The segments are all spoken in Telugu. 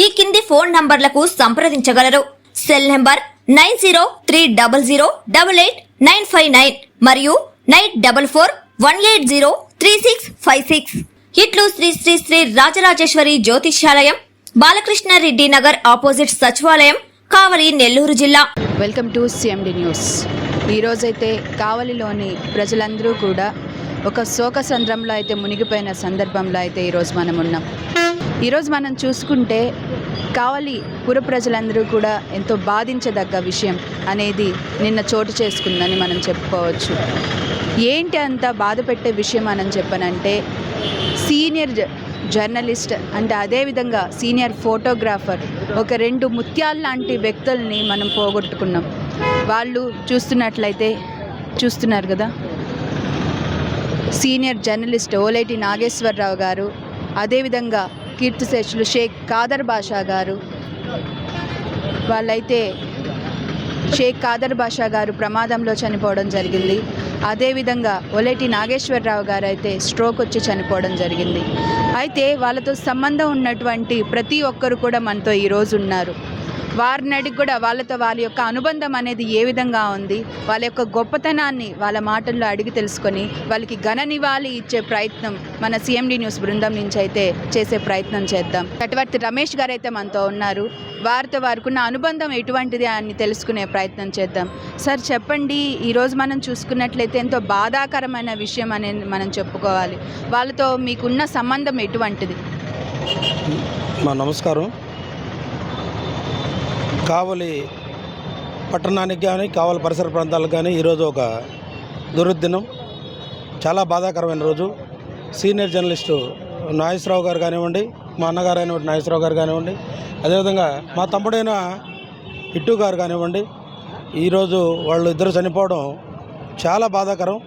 ఈ కింది ఫోన్ నంబర్లకు సంప్రదించగలరు. Cell number nine zero three double zero double eight nine five nine మరియు nine double four one eight zero three six five six. ఇట్లు శ్రీ శ్రీ శ్రీ రాజరాజేశ్వరి జ్యోతిష్యాలయం బాలకృష్ణారెడ్డి నగర్ ఆపోజిట్ సచివాలయం కావలి నెల్లూరు జిల్లా. Welcome to CMD news. ఈరోజైతే కావలిలోని ప్రజలందరూ కూడా ఒక శోక సంద్రంలో అయితే మునిగిపోయిన సందర్భంలో అయితే ఈరోజు మనం ఉన్నాం ఈరోజు మనం చూసుకుంటే కావలి పుర ప్రజలందరూ కూడా ఎంతో బాధించదగ్గ విషయం అనేది నిన్న చోటు చేసుకుందని మనం చెప్పుకోవచ్చు. ఏంటి అంత బాధ పెట్టే విషయం అని చెప్పనంటే సీనియర్ జర్నలిస్ట్ అంటే అదేవిధంగా సీనియర్ ఫోటోగ్రాఫర్ ఒక రెండు ముత్యాల లాంటి వ్యక్తుల్ని మనం పోగొట్టుకున్నాం. వాళ్ళు చూస్తున్నట్లయితే చూస్తున్నారు కదా? సీనియర్ జర్నలిస్ట్ ఓలేటి నాగేశ్వరరావు గారు అదేవిధంగా కీర్తిశేషులు షేక్ కాదర్ బాషా గారు. వాళ్ళైతే షేక్ కాదర్ బాషా గారు ప్రమాదంలో చనిపోవడం జరిగింది. అదేవిధంగా ఒలేటి నాగేశ్వరరావు గారు అయితే స్ట్రోక్ వచ్చి చనిపోవడం జరిగింది. అయితే వాళ్ళతో సంబంధం ఉన్నటువంటి ప్రతి ఒక్కరు కూడా మనతో ఈరోజు ఉన్నారు. వారిని అడిగి కూడా వాళ్ళతో వాళ్ళ యొక్క అనుబంధం అనేది ఏ విధంగా ఉంది వాళ్ళ యొక్క గొప్పతనాన్ని వాళ్ళ మాటల్లో అడిగి తెలుసుకొని వాళ్ళకి ఘన నివాళి ఇచ్చే ప్రయత్నం మన సిఎండి న్యూస్ బృందం నుంచి అయితే చేసే ప్రయత్నం చేద్దాం. తటవర్తి రమేష్ గారు అయితే మనతో ఉన్నారు. వారితో వారికున్న అనుబంధం ఎటువంటిది అని తెలుసుకునే ప్రయత్నం చేద్దాం. సార్ చెప్పండి ఈరోజు మనం చూసుకున్నట్లయితే ఎంతో బాధాకరమైన విషయం అనేది మనం చెప్పుకోవాలి. వాళ్ళతో మీకున్న సంబంధం ఎటువంటిది? నమస్కారం. కావలి పట్టణానికి కానీ కావలి పరిసర ప్రాంతాలకు కానీ ఈరోజు ఒక దుర్దినం. చాలా బాధాకరమైన రోజు. సీనియర్ జర్నలిస్టు నాగేశ్వరరావు గారు కానివ్వండి మా అన్నగారు అయినటువంటి నాగేశ్వరరావు గారు కానివ్వండి అదేవిధంగా మా తమ్ముడైన ఇట్టు గారు కానివ్వండి ఈరోజు వాళ్ళు ఇద్దరు చనిపోవడం చాలా బాధాకరం.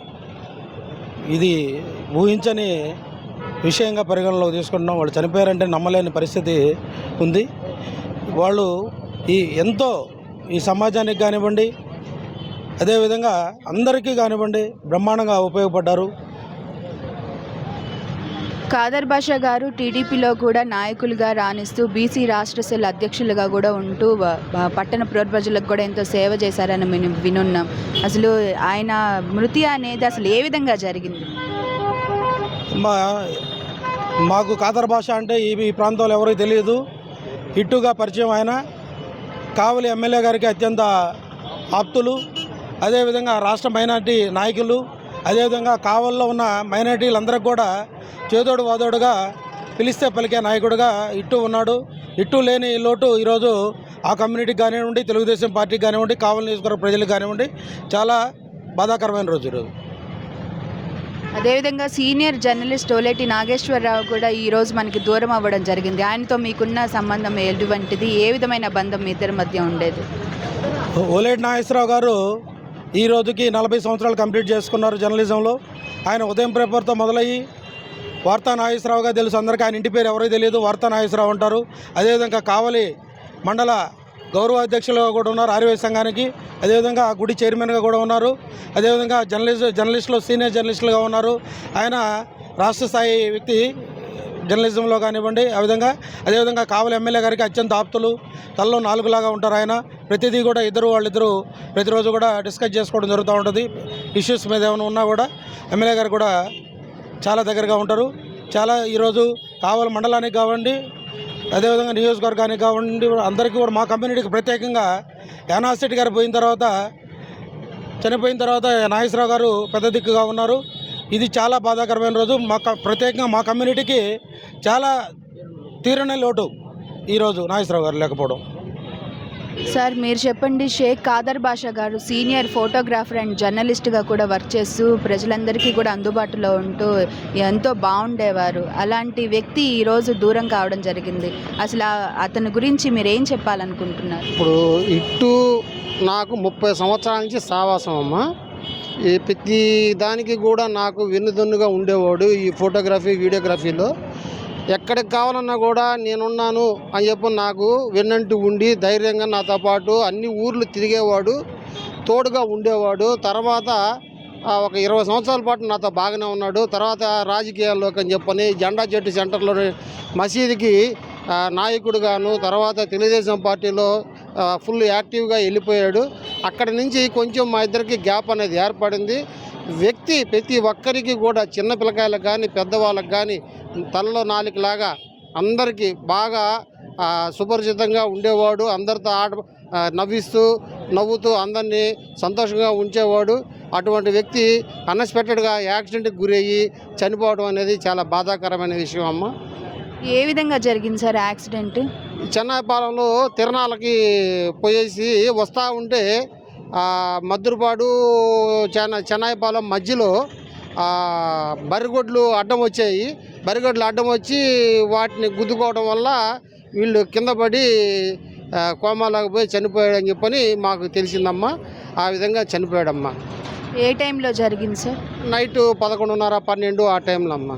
ఇది ఊహించని విషయంగా పరిగణలోకి తీసుకుంటున్నాం. వాళ్ళు చనిపోయారంటే నమ్మలేని పరిస్థితి ఉంది. వాళ్ళు ఈ ఎంతో ఈ సమాజానికి కానివ్వండి అదేవిధంగా అందరికీ కానివ్వండి బ్రహ్మాండంగా ఉపయోగపడ్డారు. ఖాదర్ బాషా గారు టీడీపీలో కూడా నాయకులుగా రాణిస్తూ బీసీ రాష్ట్ర సెల్ అధ్యక్షులుగా కూడా ఉంటూ పట్టణ పుర ప్రజలకు కూడా ఎంతో సేవ చేశారని విని వినున్నాం. అసలు ఆయన మృతి అనేది అసలు ఏ విధంగా జరిగింది? మా మాకు కాదర్ భాష అంటే ఈ ఈ ప్రాంతంలో ఎవరికి తెలియదు. ఇట్టుగా పరిచయం ఆయన. కావలి ఎమ్మెల్యే గారికి అత్యంత ఆప్తులు అదేవిధంగా రాష్ట్ర మైనార్టీ నాయకులు అదేవిధంగా కావల్లో ఉన్న మైనార్టీలందరికి కూడా చేదోడు వాదోడుగా పిలిస్తే పలికే నాయకుడుగా ఇట్టు ఉన్నాడు. ఇట్టు లేని లోటు ఈరోజు ఆ కమ్యూనిటీకి కానివ్వండి తెలుగుదేశం పార్టీకి కానివ్వండి కావలి నియోజకవర్గ ప్రజలకు కానివ్వండి చాలా బాధాకరమైన రోజు ఈరోజు. అదేవిధంగా సీనియర్ జర్నలిస్ట్ ఓలేటి నాగేశ్వరరావు కూడా ఈ రోజు మనకి దూరం అవ్వడం జరిగింది. ఆయనతో మీకున్న సంబంధం ఎటువంటిది? ఏ విధమైన బంధం మీ ఇద్దరి మధ్య ఉండేది? ఓలేటి నాగేశ్వరరావు గారు ఈ రోజుకి నలభై సంవత్సరాలు కంప్లీట్ చేసుకున్నారు జర్నలిజంలో. ఆయన ఉదయం పేపర్తో మొదలయ్యి వార్తా నాగేశ్వరరావుగా తెలుసు. అందరికీ ఆయన ఇంటి పేరు ఎవరో తెలియదు. వార్తా నాగేశ్వరరావు అంటారు అదేవిధంగా కావలి మండల గౌరవ అధ్యక్షులుగా కూడా ఉన్నారు ఆర్యవైశ్య సంఘానికి. అదేవిధంగా గుడి చైర్మన్గా కూడా ఉన్నారు. అదేవిధంగా జర్నలిస్ట్ జర్నలిస్టులో సీనియర్ జర్నలిస్టులుగా ఉన్నారు. ఆయన రాష్ట్ర స్థాయి వ్యక్తి జర్నలిజంలో కానివ్వండి ఆ విధంగా అదేవిధంగా కావలి ఎమ్మెల్యే గారికి అత్యంత ఆప్తులు. తలలో నాలుగులాగా ఉంటారు ఆయన. ప్రతిదీ కూడా ఇద్దరు వాళ్ళిద్దరూ ప్రతిరోజు కూడా డిస్కస్ చేసుకోవడం జరుగుతూ ఉంటుంది. ఇష్యూస్ మీద ఏమైనా ఉన్నా కూడా ఎమ్మెల్యే గారు కూడా చాలా దగ్గరగా ఉంటారు. చాలా ఈరోజు కావలి మండలానికి కావండి అదేవిధంగా నియోజకవర్గానికి కావండి అందరికీ కూడా మా కమ్యూనిటీకి ప్రత్యేకంగా యానాసిటీ గారు పోయిన తర్వాత చనిపోయిన తర్వాత నాగేశ్వరరావు గారు పెద్ద దిక్కుగా ఉన్నారు. ఇది చాలా బాధాకరమైన రోజు. మా క- ప్రత్యేకంగా మా కమ్యూనిటీకి చాలా తీరని లోటు ఈరోజు నాగేశ్వరరావు గారు లేకపోవడం. సార్ మీరు చెప్పండి షేక్ కాదర్ బాషా గారు సీనియర్ ఫోటోగ్రాఫర్ అండ్ జర్నలిస్ట్గా కూడా వర్క్ చేస్తూ ప్రజలందరికీ కూడా అందుబాటులో ఉంటూ ఎంతో బాగుండేవారు. అలాంటి వ్యక్తి ఈరోజు దూరం కావడం జరిగింది. అసలు అతని గురించి మీరు ఏం చెప్పాలనుకుంటున్నారు? ఇప్పుడు ఇటు నాకు ముప్పై సంవత్సరాల నుంచి సావాసం అమ్మ. ఈ ప్రతి దానికి కూడా నాకు వెన్నుదన్నుగా ఉండేవాడు ఈ ఫోటోగ్రఫీ వీడియోగ్రఫీలో. ఎక్కడికి కావాలన్నా కూడా నేనున్నాను అని చెప్పి నాకు వెన్నంటి ఉండి ధైర్యంగా నాతో పాటు అన్ని ఊర్లు తిరిగేవాడు తోడుగా ఉండేవాడు. తర్వాత ఒక ఇరవై సంవత్సరాల పాటు నాతో బాగానే ఉన్నాడు. తర్వాత రాజకీయాల్లోకి అని చెప్పని జెండా చెట్టు సెంటర్లో మసీదుకి నాయకుడుగాను తర్వాత తెలుగుదేశం పార్టీలో ఫుల్ యాక్టివ్గా వెళ్ళిపోయాడు. అక్కడి నుంచి కొంచెం మా ఇద్దరికి గ్యాప్ అనేది ఏర్పడింది. వ్యక్తి ప్రతి ఒక్కరికి కూడా చిన్న పిల్లకాయలకు కానీ పెద్దవాళ్ళకి కానీ తలలో నాలుకలాగా అందరికీ బాగా సుపరిచితంగా ఉండేవాడు. అందరితో ఆట నవ్విస్తూ నవ్వుతూ అందరినీ సంతోషంగా ఉంచేవాడు. అటువంటి వ్యక్తి అన్ఎక్స్పెక్టెడ్గా యాక్సిడెంట్కి గురయ్యి చనిపోవడం అనేది చాలా బాధాకరమైన విషయం అమ్మ. ఏ విధంగా జరిగింది సార్ యాక్సిడెంట్? చెన్నాయిపాలెంలో తిరణాలకి పోయేసి వస్తూ ఉంటే మద్దురుపాడు చెన్న చెన్నాయిపాలెం మధ్యలో బరిగొడ్లు అడ్డం వచ్చాయి. బరిగొడ్లు అడ్డం వచ్చి వాటిని గుద్దుకోవడం వల్ల వీళ్ళు కింద పడి కోమాలోకి పోయి చనిపోయాడని చెప్పని మాకు తెలిసిందమ్మా. ఆ విధంగా చనిపోయాడమ్మా. ఏ టైంలో జరిగింది సార్? నైట్ పదకొండున్నర పన్నెండు ఆ టైంలో అమ్మా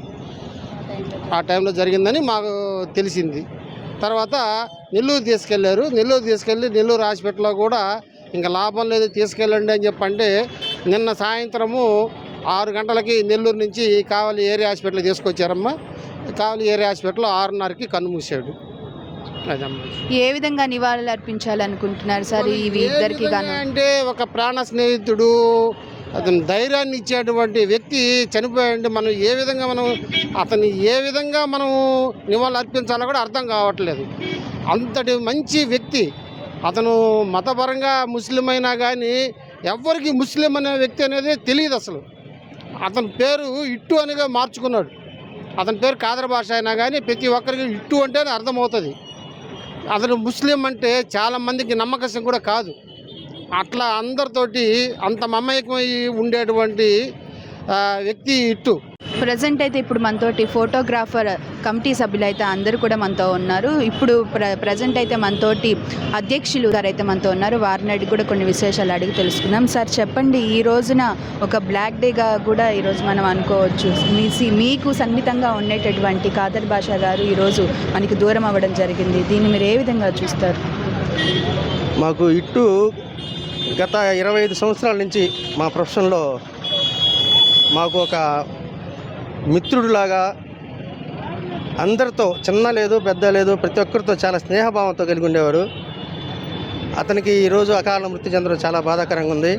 ఆ టైంలో జరిగిందని మాకు తెలిసింది. తర్వాత నెల్లూరు తీసుకెళ్ళారు. నెల్లూరు తీసుకెళ్ళి నెల్లూరు హాస్పిటల్లో కూడా ఇంకా లాభం లేదు తీసుకెళ్ళండి అని చెప్పంటే నిన్న సాయంత్రము ఆరు గంటలకి నెల్లూరు నుంచి కావలి ఏరియా హాస్పిటల్ తీసుకొచ్చారమ్మా. కావలి ఏరియా హాస్పిటల్లో ఆరున్నరకి కన్ను మూసాడు ఏ విధంగా నివాళులు అర్పించాలనుకుంటున్నారు సార్ ఇవి ఇద్దరికి అంటే ఒక ప్రాణ స్నేహితుడు అతను ధైర్యాన్ని ఇచ్చేటువంటి వ్యక్తి చనిపోయాడంటే మనం ఏ విధంగా మనం అతన్ని ఏ విధంగా మనం నివాళులు అర్పించాలో కూడా అర్థం కావట్లేదు. అంతటి మంచి వ్యక్తి అతను మతపరంగా ముస్లిం అయినా కానీ ఎవ్వరికి ముస్లిం అనే వ్యక్తి అనేది తెలియదు అసలు. అతని పేరు ఇట్టు అనిగా మార్చుకున్నాడు. అతని పేరు కాదర భాష అయినా కానీ ప్రతి ఒక్కరికి ఇట్టు అంటేనే అర్థమవుతుంది. అతను ముస్లిం అంటే చాలా మందికి నమ్మకం కూడా కాదు. అట్లా అందరితోటి అంత మమేకమై ఉండేటువంటి వ్యక్తి ఇట్టు. ప్రజెంట్ అయితే ఇప్పుడు మనతోటి ఫోటోగ్రాఫర్ కమిటీ సభ్యులు అయితే అందరూ కూడా మనతో ఉన్నారు. ఇప్పుడు ప్ర ప్రజెంట్ అయితే మనతోటి అధ్యక్షులు గారు అయితే మనతో ఉన్నారు. వారిని అడిగి కూడా కొన్ని విశేషాలు అడిగి తెలుసుకుందాం. సార్ చెప్పండి ఈ రోజున ఒక బ్లాక్ డేగా కూడా ఈరోజు మనం అనుకోవచ్చు. మీ సి- మీకు సన్నిహితంగా ఉండేటటువంటి కాదర్ భాష గారు ఈరోజు మనకి దూరం అవ్వడం జరిగింది. దీన్ని మీరు ఏ విధంగా చూస్తారు? మాకు ఇటు గత ఇరవై ఐదు సంవత్సరాల నుంచి మా ప్రొఫెషన్లో మాకు ఒక మిత్రుడిలాగా అందరితో చిన్న లేదు పెద్ద లేదు ప్రతి ఒక్కరితో చాలా స్నేహభావంతో కలిగి ఉండేవారు. అతనికి ఈరోజు అకాల మృతి చెందడం చాలా బాధాకరంగా ఉంది.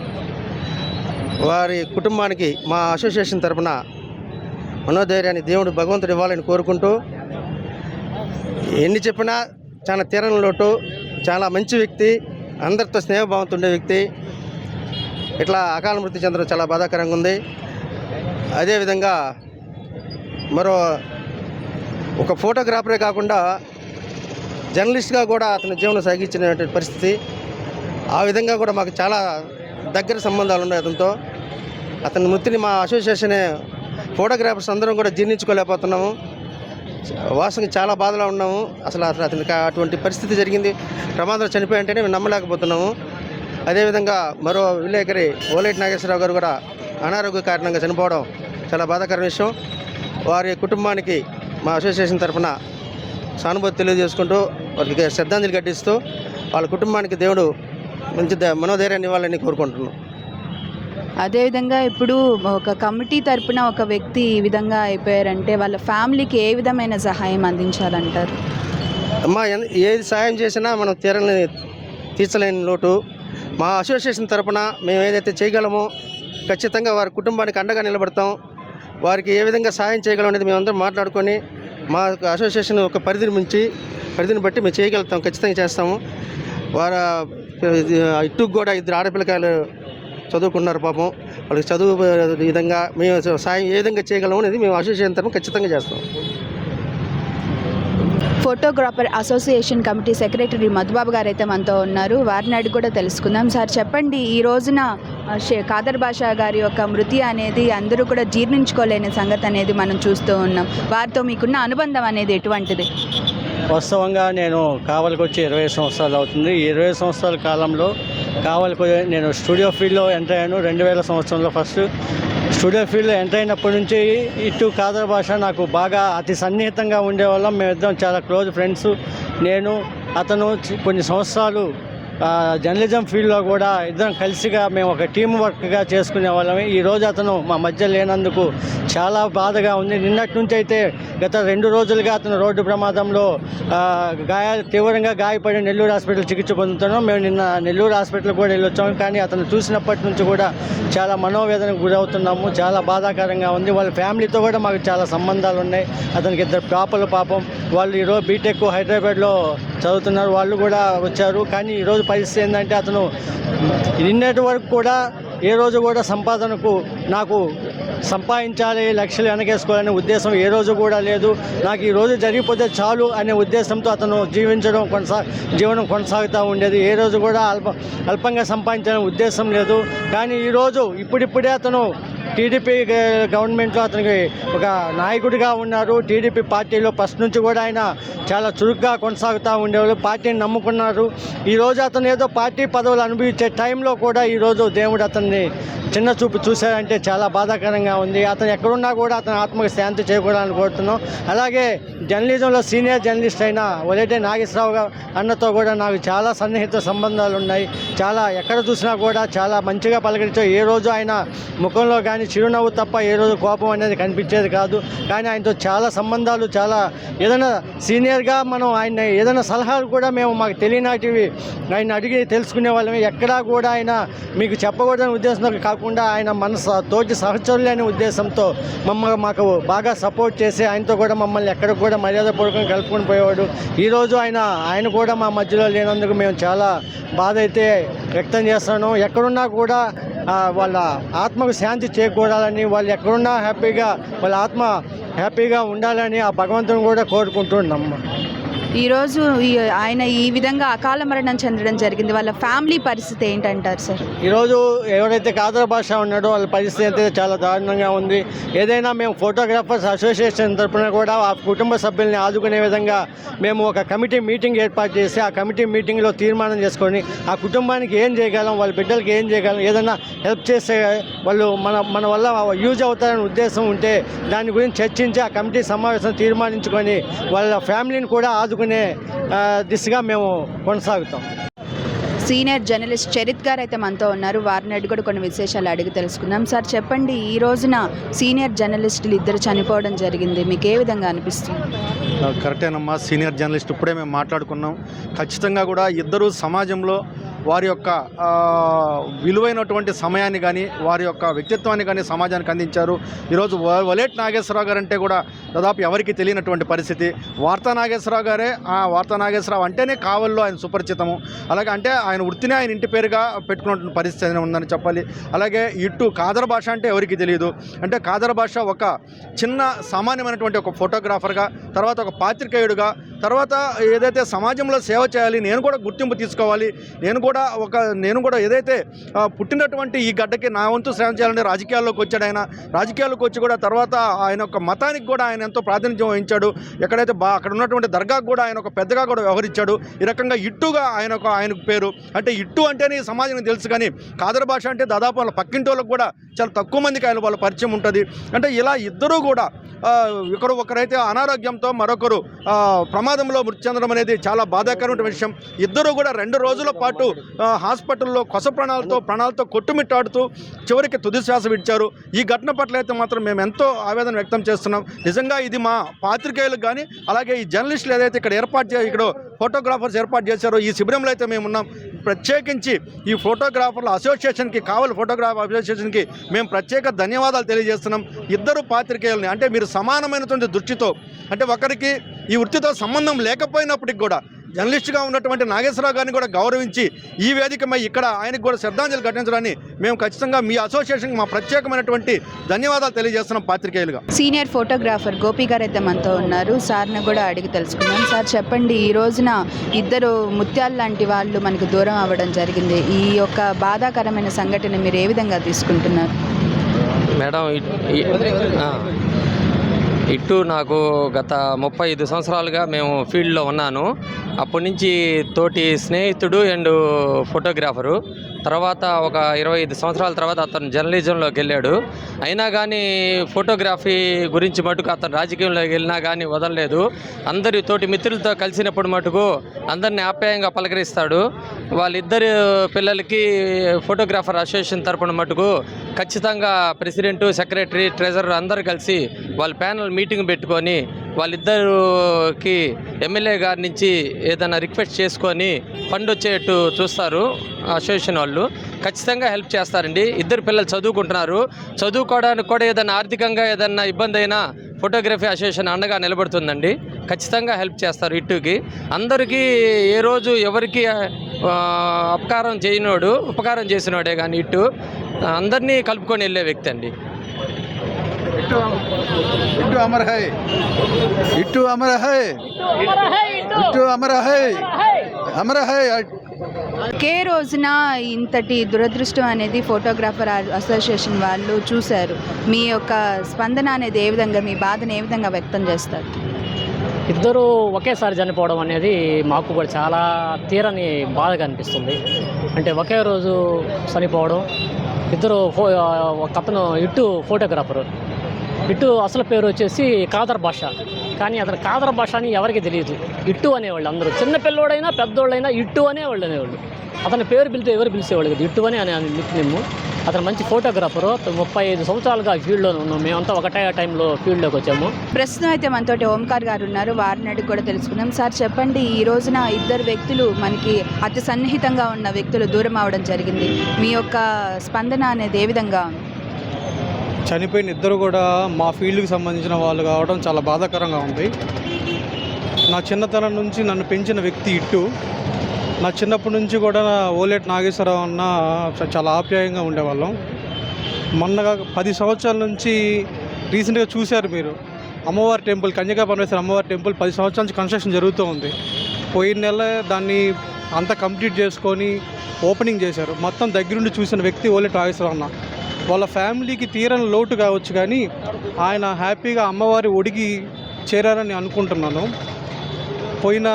వారి కుటుంబానికి మా అసోసియేషన్ తరపున మనోధైర్యాన్ని దేవుడు భగవంతుడు ఇవ్వాలని కోరుకుంటూ ఎన్ని చెప్పినా చాలా తీరని లోటు చాలా మంచి వ్యక్తి అందరితో స్నేహభావంతో ఉండే వ్యక్తి. ఇట్లా అకాల మృతి చెందడం చాలా బాధాకరంగా ఉంది. అదేవిధంగా మరో ఒక ఫోటోగ్రాఫరే కాకుండా జర్నలిస్ట్గా కూడా అతని జీవనం సాగించినటువంటి పరిస్థితి. ఆ విధంగా కూడా మాకు చాలా దగ్గర సంబంధాలు ఉన్నాయి అతనితో. అతని మృతిని మా అసోసియేషన్ ఫోటోగ్రాఫర్స్ అందరం కూడా జీర్ణించుకోలేకపోతున్నాము. వాసనకి చాలా బాధలో ఉన్నాము. అసలు అసలు అతనికి అటువంటి పరిస్థితి జరిగింది. ప్రమాదం చనిపోయంటేనే మేము నమ్మలేకపోతున్నాము. అదేవిధంగా మరో విలేకరి ఓలేటి నాగేశ్వరరావు గారు కూడా అనారోగ్య కారణంగా చనిపోవడం చాలా బాధాకర విషయం. వారి కుటుంబానికి మా అసోసియేషన్ తరఫున సానుభూతి తెలియజేసుకుంటూ వారికి శ్రద్ధాంజలి ఘటిస్తూ వాళ్ళ కుటుంబానికి దేవుడు మంచి మనోధైర్యాన్ని ఇవ్వాలని కోరుకుంటున్నాం. అదేవిధంగా ఇప్పుడు ఒక కమిటీ తరపున ఒక వ్యక్తి ఈ విధంగా అయిపోయారంటే వాళ్ళ ఫ్యామిలీకి ఏ విధమైన సహాయం అందించాలంటారు? అమ్మా ఏది సాయం చేసినా మనం తీరని తీర్చలేని లోటు. మా అసోసియేషన్ తరపున మేము ఏదైతే చేయగలమో ఖచ్చితంగా వారి కుటుంబానికి అండగా నిలబడతాం. వారికి ఏ విధంగా సాయం చేయగలం అనేది మేమందరం మాట్లాడుకొని మా అసోసియేషన్ ఒక పరిధిని మించి పరిధిని బట్టి మేము చేయగలుగుతాం ఖచ్చితంగా చేస్తాము. వారు ఇట్టుకు కూడా ఇద్దరు ఆడపిల్లకాయలు చదువుకున్నారు పాపం. వాళ్ళకి చదువు విధంగా మేము సాయం ఏ విధంగా చేయగలం అనేది మేము అసోసియేషన్ తరపున ఖచ్చితంగా చేస్తాం. Photographer association committee secretary Madhubabu garu అయితే మనతో ఉన్నారు. వారిని అడిగి కూడా తెలుసుకుందాం. సార్ చెప్పండి ఈ రోజున ఆ, కాదర్ బాషా గారి యొక్క మృతి అనేది అందరూ కూడా జీర్ణించుకోలేని సంగతి అనేది మనం చూస్తూ ఉన్నాం. వారితో మీకున్న అనుబంధం అనేది ఎటువంటిది? వాస్తవంగా నేను కావలికి వచ్చి ఇరవై సంవత్సరాలు అవుతుంది. ఈ ఇరవై సంవత్సరాల కాలంలో కావలికి నేను స్టూడియో ఫీల్డ్లో ఎంటర్ అయ్యాను. రెండు వేల సంవత్సరంలో ఫస్ట్ స్టూడియో ఫీల్డ్ ఎంటర్ అయినప్పటి నుంచి ఇటు కాదర్ భాష నాకు బాగా అతి సన్నిహితంగా ఉండేవాళ్ళం. మేమిద్దరం చాలా క్లోజ్ ఫ్రెండ్స్. నేను అతను చి- కొన్ని సంవత్సరాలు జర్నలిజం ఫీల్డ్లో కూడా ఇద్దరం కలిసిగా మేము ఒక టీం వర్క్గా చేసుకునే వాళ్ళమే. ఈరోజు అతను మా మధ్య లేనందుకు చాలా బాధగా ఉంది. నిన్నటి నుంచి అయితే గత రెండు రోజులుగా అతను రోడ్డు ప్రమాదంలో గాయాలు తీవ్రంగా గాయపడి నెల్లూరు హాస్పిటల్ చికిత్స పొందుతున్నాం. మేము నిన్న నెల్లూరు హాస్పిటల్ కూడా వెళ్ళొచ్చాము కానీ అతను చూసినప్పటి నుంచి కూడా చాలా మనోవేదనకు గురవుతున్నాము. చాలా బాధాకరంగా ఉంది. వాళ్ళ ఫ్యామిలీతో కూడా మాకు చాలా సంబంధాలు ఉన్నాయి. అతనికి ఇద్దరు పాపలు పాపం. వాళ్ళు ఈరోజు బీటెక్ హైదరాబాద్లో చదువుతున్నారు వాళ్ళు కూడా వచ్చారు. కానీ ఈరోజు పరిస్థితి ఏంటంటే అతను నిన్నటి వరకు కూడా ఏ రోజు కూడా సంపాదనకు నాకు సంపాదించాలి లక్షలు వెనకేసుకోవాలనే ఉద్దేశం ఏ రోజు కూడా లేదు. నాకు ఈ రోజు జరిగిపోతే చాలు అనే ఉద్దేశంతో అతను జీవించడం కొనసా జీవనం కొనసాగుతూ ఉండేది. ఏ రోజు కూడా అల్ప అల్పంగా సంపాదించాలనే ఉద్దేశం లేదు. కానీ ఈరోజు ఇప్పుడిప్పుడే అతను టీడీపీ గవర్నమెంట్లో అతనికి ఒక నాయకుడిగా ఉన్నారు. టీడీపీ పార్టీలో ఫస్ట్ నుంచి కూడా ఆయన చాలా చురుగ్గా కొనసాగుతూ ఉండేవాళ్ళు. పార్టీని నమ్ముకున్నారు. ఈరోజు అతను ఏదో పార్టీ పదవులు అనుభవించే టైంలో కూడా ఈరోజు దేవుడు అతన్ని చిన్న చూపు చూశారంటే చాలా బాధాకరంగా ఉంది. అతను ఎక్కడున్నా కూడా అతను ఆత్మకు శాంతి చేకూడాలని కోరుతున్నాం. అలాగే జర్నలిజంలో సీనియర్ జర్నలిస్ట్ అయిన ఒలేటే నాగేశ్వరరావు అన్నతో కూడా నాకు చాలా సన్నిహిత సంబంధాలు ఉన్నాయి. చాలా ఎక్కడ చూసినా కూడా చాలా మంచిగా పలకరించే ఏ రోజు ఆయన ముఖంలో కానీ చిరునవ్వు తప్ప ఏ రోజు కోపం అనేది కనిపించేది కాదు. కానీ ఆయనతో చాలా సంబంధాలు చాలా ఏదైనా సీనియర్గా మనం ఆయన ఏదైనా సలహాలు కూడా మేము మాకు తెలియనాటివి ఆయన అడిగి తెలుసుకునే వాళ్ళమే. ఎక్కడా కూడా ఆయన మీకు చెప్పకూడదని ఉద్దేశంతో కాకుండా ఆయన మన తోటి సహచరులు అనే ఉద్దేశంతో మమ్మల్ని మాకు బాగా సపోర్ట్ చేసి ఆయనతో కూడా మమ్మల్ని ఎక్కడ కూడా మర్యాదపూర్వకంగా కలుపుకొని పోయేవాడు. ఈరోజు ఆయన ఆయన కూడా మా మధ్యలో లేనందుకు మేము చాలా బాధ అయితే వ్యక్తం చేస్తాను ఎక్కడున్నా కూడా వాళ్ళ ఆత్మకు శాంతి చేకూరాలని వాళ్ళు ఎక్కడున్నా హ్యాపీగా వాళ్ళ ఆత్మ హ్యాపీగా ఉండాలని ఆ భగవంతుని కూడా కోరుకుంటున్నాం ఈరోజు ఈ ఆయన ఈ విధంగా అకాల మరణం చెందడం జరిగింది. వాళ్ళ ఫ్యామిలీ పరిస్థితి ఏంటంటారు సార్? ఈరోజు ఎవరైతే కాదర భాష ఉన్నాడో వాళ్ళ పరిస్థితి అయితే చాలా దారుణంగా ఉంది. ఏదైనా మేము ఫోటోగ్రాఫర్స్ అసోసియేషన్ తరపున కూడా ఆ కుటుంబ సభ్యుల్ని ఆదుకునే విధంగా మేము ఒక కమిటీ మీటింగ్ ఏర్పాటు చేసి ఆ కమిటీ మీటింగ్లో తీర్మానం చేసుకొని ఆ కుటుంబానికి ఏం చేయగలం వాళ్ళ బిడ్డలకి ఏం చేయగలం ఏదైనా హెల్ప్ చేస్తే వాళ్ళు మన మన వల్ల యూజ్ అవుతారనే ఉద్దేశం ఉంటే దాని గురించి చర్చించి ఆ కమిటీ సమావేశం తీర్మానించుకొని వాళ్ళ ఫ్యామిలీని కూడా ఆదుకు ఆదుకునే దిశగా మేము కొనసాగుతాం. సీనియర్ జర్నలిస్ట్ చరిత్ గారు అయితే మనతో ఉన్నారు. వారిని అడిగి కూడా కొన్ని విశేషాలు అడిగి తెలుసుకుందాం. సార్ చెప్పండి ఈ రోజున సీనియర్ జర్నలిస్టులు ఇద్దరు చనిపోవడం జరిగింది. మీకు ఏ విధంగా అనిపిస్తుంది? కరెక్టేనమ్మా. సీనియర్ జర్నలిస్ట్ ఇప్పుడే మేము మాట్లాడుకున్నాం. ఖచ్చితంగా కూడా ఇద్దరు సమాజంలో వారి యొక్క విలువైనటువంటి సమయాన్ని కానీ వారి యొక్క వ్యక్తిత్వాన్ని కానీ సమాజానికి అందించారు. ఈరోజు వలేట్ నాగేశ్వరరావు గారు అంటే కూడా దాదాపు ఎవరికి తెలియనటువంటి పరిస్థితి. వార్తా నాగేశ్వరరావు గారే ఆ వార్తా నాగేశ్వరరావు అంటేనే కావల్లో ఆయన సుపరిచితము. అలాగే అంటే ఆయన వృత్తిని ఆయన ఇంటి పేరుగా పెట్టుకున్న పరిస్థితి ఉందని చెప్పాలి. అలాగే ఇటు కాదర భాష అంటే ఎవరికి తెలియదు. అంటే కాదర భాష ఒక చిన్న సామాన్యమైనటువంటి ఒక ఫోటోగ్రాఫర్గా తర్వాత ఒక పాత్రికేయుడుగా తర్వాత ఏదైతే సమాజంలో సేవ చేయాలి నేను కూడా గుర్తింపు తీసుకోవాలి నేను కూడా ఒక నేను కూడా ఏదైతే పుట్టినటువంటి ఈ గడ్డకి నా వంతు శ్రమ చేయాలని రాజకీయాల్లోకి వచ్చాడు ఆయన. రాజకీయాల్లోకి వచ్చి కూడా తర్వాత ఆయన యొక్క మతానికి కూడా ఆయన ఎంతో ప్రాతినిధ్యం వహించాడు. ఎక్కడైతే బా అక్కడ ఉన్నటువంటి దర్గాకు కూడా ఆయన ఒక పెద్దగా కూడా వ్యవహరించాడు. ఈ రకంగా ఇట్టుగా ఆయన ఒక ఆయనకు పేరు. అంటే ఇట్టు అంటేనే ఈ సమాజానికి తెలుసు కానీ కాదర భాష అంటే దాదాపు వాళ్ళ పక్కింటి వాళ్ళకి కూడా చాలా తక్కువ మందికి ఆయన వాళ్ళ పరిచయం ఉంటుంది. అంటే ఇలా ఇద్దరూ కూడా ఇక్కడ ఒకరైతే అనారోగ్యంతో మరొకరు ప్రమాదంలో మృతి చెందడం అనేది చాలా బాధాకరమైన విషయం. ఇద్దరు కూడా రెండు రోజుల పాటు హాస్పిటల్లో కొస ప్రాణాలతో ప్రాణాలతో కొట్టుమిట్టాడుతూ చివరికి తుది శ్వాస విడిచారు. ఈ ఘటన పట్ల అయితే మాత్రం మేము ఎంతో ఆవేదన వ్యక్తం చేస్తున్నాం. నిజంగా ఇది మా పాత్రికేయులకు కానీ అలాగే ఈ జర్నలిస్టులు ఏదైతే ఇక్కడ ఏర్పాటు చే ఇక్కడ ఫోటోగ్రాఫర్స్ ఏర్పాటు చేశారో ఈ శిబిరంలో అయితే మేము ఉన్నాం. ప్రత్యేకించి ఈ ఫోటోగ్రాఫర్ల అసోసియేషన్కి కావలి ఫోటోగ్రాఫర్ అసోసియేషన్కి మేము ప్రత్యేక ధన్యవాదాలు తెలియజేస్తున్నాం. ఇద్దరు పాత్రికేయుల్ని అంటే మీరు సమానమైనటువంటి దృష్టితో అంటే ఒకరికి ఈ వృత్తితో సంబంధం లేకపోయినప్పటికి కూడా జర్నలిస్ట్గా ఉన్నటువంటి నాగేశ్వరరావు గారిని కూడా గౌరవించి ఈ వేదికపై ఇక్కడ ఆయనకు కూడా శ్రద్ధాంజలి ఘటించడాన్ని మేము ఖచ్చితంగా మీ అసోసియేషన్కి మా ప్రత్యేకమైనటువంటి ధన్యవాదాలు తెలియజేస్తున్నాం పాత్రికేయులుగా. సీనియర్ ఫోటోగ్రాఫర్ గోపి గారు అయితే మనతో ఉన్నారు సార్ని కూడా అడిగి తెలుసుకుందాం. సార్ చెప్పండి ఈ రోజున ఇద్దరు ముత్యాలు లాంటి వాళ్ళు మనకు దూరం అవ్వడం జరిగింది. ఈ యొక్క బాధాకరమైన సంఘటన మీరు ఏ విధంగా తీసుకుంటున్నారు? మేడం ఇటు నాకు గత ముప్పై ఐదు సంవత్సరాలుగా మేము ఫీల్డ్లో ఉన్నాను. అప్పటి నుంచి తోటి స్నేహితుడు అండ్ ఫోటోగ్రాఫరు. తర్వాత ఒక ఇరవై ఐదు సంవత్సరాల తర్వాత అతను జర్నలిజంలోకి వెళ్ళాడు. అయినా కానీ ఫోటోగ్రఫీ గురించి మటుకు అతను రాజకీయంలోకి వెళ్ళినా కానీ వదలలేదు. అందరి తోటి మిత్రులతో కలిసినప్పుడు మటుకు అందరిని ఆప్యాయంగా పలకరిస్తాడు. వాళ్ళిద్దరు పిల్లలకి ఫోటోగ్రాఫర్ అసోసియేషన్ తరపున మటుకు ఖచ్చితంగా ప్రెసిడెంట్ సెక్రటరీ ట్రెజరర్ అందరూ కలిసి వాళ్ళ ప్యానల్ మీటింగ్ పెట్టుకొని వాళ్ళిద్దరికి ఎమ్మెల్యే గారి నుంచి ఏదైనా రిక్వెస్ట్ చేసుకొని ఫండ్ వచ్చేట్టు చూస్తారు అసోసియేషన్ వాళ్ళు. ఖచ్చితంగా హెల్ప్ చేస్తారండి. ఇద్దరు పిల్లలు చదువుకుంటున్నారు. చదువుకోవడానికి కూడా ఏదైనా ఆర్థికంగా ఏదైనా ఇబ్బంది అయినా ఫోటోగ్రఫీ అసోసియేషన్ అండగా నిలబడుతుందండి. ఖచ్చితంగా హెల్ప్ చేస్తారు ఇట్టుకి. అందరికీ ఏ రోజు ఎవరికి ఉపకారం అపకారం చేయనోడు ఉపకారం చేసినోడే కానీ ఇట్టు అందరినీ కలుపుకొని వెళ్ళే వ్యక్తి అండి. ఇటు అమర్ హై. ఇటు అమర్ హై. ఇటు అమర్ హై. అమర్ హై. ఒకే రోజున ఇంతటి దురదృష్టం అనేది ఫోటోగ్రాఫర్ అసోసియేషన్ వాళ్ళు చూశారు. మీ యొక్క స్పందన అనేది ఏ విధంగా మీ బాధను ఏ విధంగా వ్యక్తం చేస్తారు? ఇద్దరు ఒకేసారి చనిపోవడం అనేది మాకు కూడా చాలా తీరని బాధగా అనిపిస్తుంది. అంటే ఒకే రోజు చనిపోవడం ఇద్దరు ఫో ఒక అతను ఇటు ఫోటోగ్రాఫరు. ఇటు అసలు పేరు వచ్చేసి కాదర్ భాష. కానీ అతను కాదర్ భాష అని ఎవరికి తెలియదు. ఇట్టు అనేవాళ్ళు అందరూ. చిన్న పిల్లోడైనా పెద్దోళ్ళైనా ఇట్టు అనేవాళ్ళు అనేవాళ్ళు. అతని పేరు పిలితే ఎవరు పిలిచేవాళ్ళు కదా. ఇట్టు అని అనే నిక్నేము అతను మంచి ఫోటోగ్రాఫరు ముప్పై ఐదు సంవత్సరాలుగా ఫీల్డ్లో ఉన్నాం. మేమంతా ఒకటే టైంలో ఫీల్డ్లోకి వచ్చాము. ప్రస్తుతం అయితే మనతోటి ఓంకార్ గారు ఉన్నారు. వారిని అడిగి కూడా తెలుసుకున్నాం సార్ చెప్పండి. ఈ రోజున ఇద్దరు వ్యక్తులు మనకి అతి సన్నిహితంగా ఉన్న వ్యక్తులు దూరం అవడం జరిగింది. మీ యొక్క స్పందన అనేది ఏ విధంగా ఉంది? చనిపోయిన ఇద్దరు కూడా మా ఫీల్డ్కి సంబంధించిన వాళ్ళు కావడం చాలా బాధాకరంగా ఉంది. నా చిన్నతనం నుంచి నన్ను పెంచిన వ్యక్తి ఇట్టు. నా చిన్నప్పటి నుంచి కూడా ఓలేట్ నాగేశ్వరరావు అన్న చాలా ఆప్యాయంగా ఉండేవాళ్ళం. మొన్నగా పది సంవత్సరాల నుంచి రీసెంట్గా చూశారు మీరు. అమ్మవారి టెంపుల్ కన్యకా పరమేశ్వర అమ్మవారి టెంపుల్ పది సంవత్సరాల నుంచి కన్స్ట్రక్షన్ జరుగుతూ ఉంది. పోయిన నెల దాన్ని అంతా కంప్లీట్ చేసుకొని ఓపెనింగ్ చేశారు. మొత్తం దగ్గరుండి చూసిన వ్యక్తి ఓలేట్ నాగేశ్వరరావు అన్న. వాళ్ళ ఫ్యామిలీకి తీరని లోటు కావచ్చు కానీ ఆయన హ్యాపీగా అమ్మవారి ఒడిగి చేరారని అనుకుంటున్నాను. పోయిన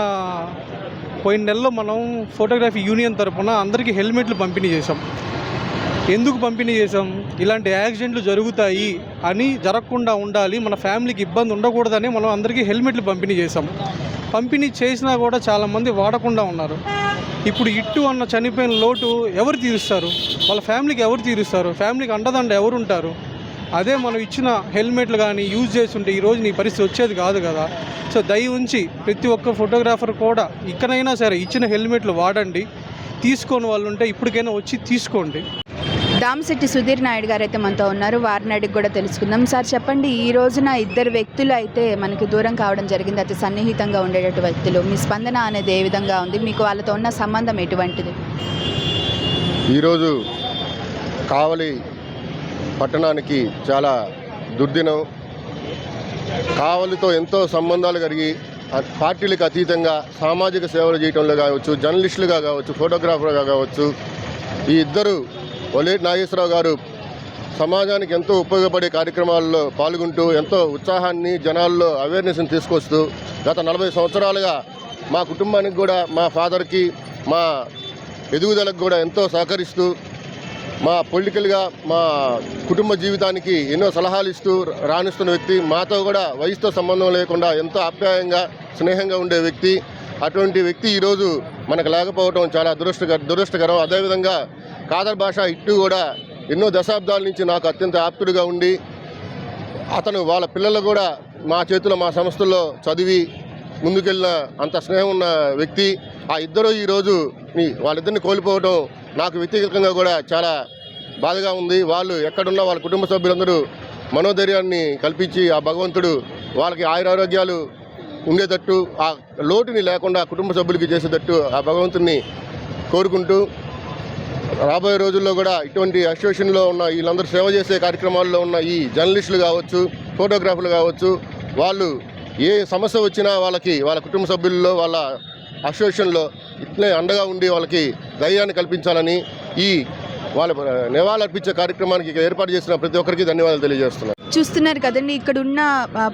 పోయిన నెలలో మనం ఫోటోగ్రఫీ యూనియన్ తరఫున అందరికీ హెల్మెట్లు పంపిణీ చేశాం. ఎందుకు పంపిణీ చేసాం ఇలాంటి యాక్సిడెంట్లు జరుగుతాయి అని జరగకుండా ఉండాలి మన ఫ్యామిలీకి ఇబ్బంది ఉండకూడదని మనం అందరికీ హెల్మెట్లు పంపిణీ చేసాం పంపిణీ చేసినా కూడా చాలామంది వాడకుండా ఉన్నారు. ఇప్పుడు ఇట్టు అన్న చనిపోయిన లోటు ఎవరు తీరుస్తారు? వాళ్ళ ఫ్యామిలీకి ఎవరు తీరుస్తారు? ఫ్యామిలీకి అండదండ ఎవరు ఉంటారు అదే మనం ఇచ్చిన హెల్మెట్లు కానీ యూజ్ చేస్తుంటే ఈరోజు నీ పరిస్థితి వచ్చేది కాదు కదా. సో దయ ఉంచి ప్రతి ఒక్క ఫోటోగ్రాఫర్ కూడా ఇక్కడైనా సరే ఇచ్చిన హెల్మెట్లు వాడండి. తీసుకోని వాళ్ళు ఉంటే ఇప్పటికైనా వచ్చి తీసుకోండి. దామశెట్టి సుధీర్ నాయుడు గారు అయితే మనతో ఉన్నారు. వారిని అడిగి కూడా తెలుసుకుందాం. సార్ చెప్పండి ఈ రోజున ఇద్దరు వ్యక్తులు అయితే మనకి దూరం కావడం జరిగింది. అతి సన్నిహితంగా ఉండేటట్టు వ్యక్తులు. మీ స్పందన అనేది ఏ విధంగా ఉంది? మీకు వాళ్ళతో ఉన్న సంబంధం ఎటువంటిది? ఈరోజు కావలి పట్టణానికి చాలా దుర్దినం. కావలితో ఎంతో సంబంధాలు కలిగి పార్టీలకు అతీతంగా సామాజిక సేవలు చేయటంలో కావచ్చు జర్నలిస్టులుగా కావచ్చు ఫోటోగ్రాఫర్గా కావచ్చు ఈ ఇద్దరు ఒలేట్ నాగేశ్వరరావు గారు సమాజానికి ఎంతో ఉపయోగపడే కార్యక్రమాల్లో పాల్గొంటూ ఎంతో ఉత్సాహాన్ని జనాల్లో అవేర్నెస్ని తీసుకొస్తూ గత నలభై సంవత్సరాలుగా మా కుటుంబానికి కూడా మా ఫాదర్కి మా ఎదుగుదలకు కూడా ఎంతో సహకరిస్తూ మా పొలిటికల్గా మా కుటుంబ జీవితానికి ఎన్నో సలహాలు ఇస్తూ రాణిస్తున్న వ్యక్తి మాతో కూడా వయసుతో సంబంధం లేకుండా ఎంతో ఆప్యాయంగా స్నేహంగా ఉండే వ్యక్తి. అటువంటి వ్యక్తి ఈరోజు మనకు లేకపోవడం చాలా దురష్ట దురదృష్టకరం. అదేవిధంగా కాదర్ భాష ఇట్టు కూడా ఎన్నో దశాబ్దాల నుంచి నాకు అత్యంత ఆప్తుడిగా ఉండి అతను వాళ్ళ పిల్లలు కూడా మా చేతిలో మా సంస్థల్లో చదివి ముందుకెళ్ళిన అంత స్నేహం ఉన్న వ్యక్తి. ఆ ఇద్దరు ఈరోజు ఈ- వాళ్ళిద్దరిని కోల్పోవడం నాకు వ్యక్తిగతంగా కూడా చాలా బాధగా ఉంది. వాళ్ళు ఎక్కడున్నా వాళ్ళ కుటుంబ సభ్యులందరూ మనోధైర్యాన్ని కల్పించి ఆ భగవంతుడు వాళ్ళకి ఆయురారోగ్యాలు ఉండేటట్టు ఆ లోటుని లేకుండా కుటుంబ సభ్యులకి చేసేటట్టు ఆ భగవంతుని కోరుకుంటూ రాబోయే రోజుల్లో కూడా ఇటువంటి అసోసియేషన్లో ఉన్న వీళ్ళందరూ సేవ చేసే కార్యక్రమాల్లో ఉన్న ఈ జర్నలిస్టులు కావచ్చు ఫోటోగ్రాఫర్లు కావచ్చు వాళ్ళు ఏ సమస్య వచ్చినా వాళ్ళకి వాళ్ళ కుటుంబ సభ్యుల్లో వాళ్ళ అసోసియేషన్లో ఇట్లే అండగా ఉండి వాళ్ళకి ధైర్యాన్ని కల్పించాలని ఈ వాళ్ళ నివాళులర్పించే కార్యక్రమానికి ఏర్పాటు చేసిన ప్రతి ఒక్కరికి ధన్యవాదాలు తెలియజేస్తున్నాను. చూస్తున్నారు కదండి ఇక్కడ ఉన్న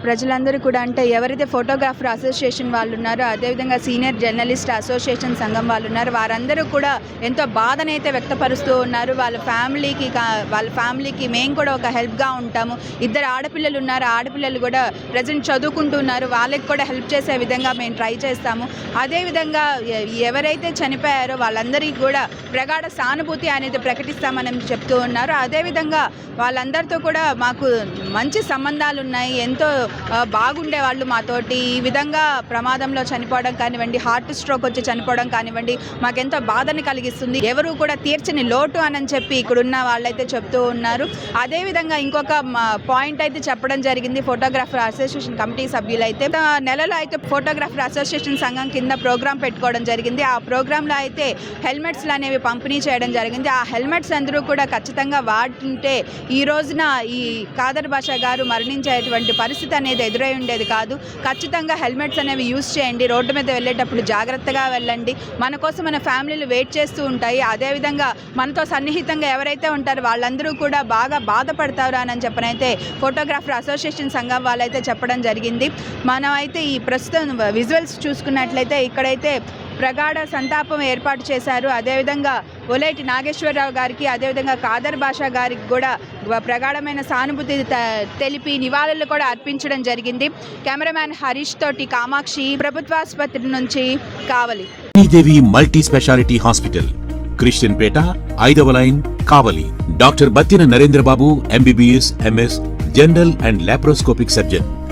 ప్రజలందరూ కూడా అంటే ఎవరైతే ఫోటోగ్రాఫర్ అసోసియేషన్ వాళ్ళు ఉన్నారో అదేవిధంగా సీనియర్ జర్నలిస్ట్ అసోసియేషన్ సంఘం వాళ్ళు ఉన్నారు వారందరూ కూడా ఎంతో బాధనైతే వ్యక్తపరుస్తూ ఉన్నారు. వాళ్ళ ఫ్యామిలీకి వాళ్ళ ఫ్యామిలీకి మేము కూడా ఒక హెల్ప్గా ఉంటాము. ఇద్దరు ఆడపిల్లలు ఉన్నారు ఆడపిల్లలు కూడా ప్రజెంట్ చదువుకుంటున్నారు వాళ్ళకి కూడా హెల్ప్ చేసే విధంగా మేము ట్రై చేస్తాము. అదేవిధంగా ఎవరైతే చనిపోయారో వాళ్ళందరికీ కూడా ప్రగాఢ సానుభూతి అనేది పాటిస్తామని చెప్తూ ఉన్నారు. అదేవిధంగా వాళ్ళందరితో కూడా మాకు మంచి సంబంధాలు ఉన్నాయి. ఎంతో బాగుండే వాళ్ళు మాతోటి. ఈ విధంగా ప్రమాదంలో చనిపోవడం కానివ్వండి హార్ట్ స్ట్రోక్ వచ్చి చనిపోవడం కానివ్వండి మాకెంతో బాధని కలిగిస్తుంది. ఎవరు కూడా తీర్చని లోటు అని చెప్పి ఇక్కడున్న వాళ్ళైతే చెప్తూ ఉన్నారు. అదేవిధంగా ఇంకొక పాయింట్ అయితే చెప్పడం జరిగింది. ఫోటోగ్రాఫర్ అసోసియేషన్ కమిటీ సభ్యులైతే నెలలో అయితే ఫోటోగ్రాఫర్ అసోసియేషన్ సంఘం కింద ప్రోగ్రాం పెట్టుకోవడం జరిగింది. ఆ ప్రోగ్రాంలో అయితే హెల్మెట్స్లు అనేవి పంపిణీ చేయడం జరిగింది. ఆ హెల్మెట్ హెల్మెట్స్ అందరూ కూడా ఖచ్చితంగా వాడుతుంటే ఈ రోజున ఈ కాదర్ భాష గారు మరణించేటువంటి పరిస్థితి అనేది ఎదురై ఉండేది కాదు. ఖచ్చితంగా హెల్మెట్స్ అనేవి యూజ్ చేయండి. రోడ్డు మీద వెళ్ళేటప్పుడు జాగ్రత్తగా వెళ్ళండి. మన కోసం మన ఫ్యామిలీలు వెయిట్ చేస్తూ ఉంటాయి. అదేవిధంగా మనతో సన్నిహితంగా ఎవరైతే ఉంటారో వాళ్ళందరూ కూడా బాగా బాధపడతారు అని చెప్పనైతే ఫోటోగ్రాఫర్ అసోసియేషన్ సంఘం వాళ్ళైతే చెప్పడం జరిగింది. మనం అయితే ఈ ప్రస్తుతం విజువల్స్ చూసుకున్నట్లయితే ఇక్కడైతే ప్రగాఢ సంతాపం ఏర్పాటు చేశారు. అదేవిధంగా ఒలేటి నాగేశ్వరరావు గారికి అదేవిధంగా కాదర్ భాషా గారికి కూడా ప్రగాఢమైన సానుభూతి త- తెలిపి నివాళులు కూడా అర్పించడం జరిగింది. కెమెరామ్యాన్ హరీష్ తోటి కామాక్షి ప్రభుత్వాసుపత్రి నుంచి Kavali. Sridevi multi speciality hospital Christian పేట ఐదవ line Kavali. Doctor Battina Narendrababu MBBS MS general and laparoscopic surgeon.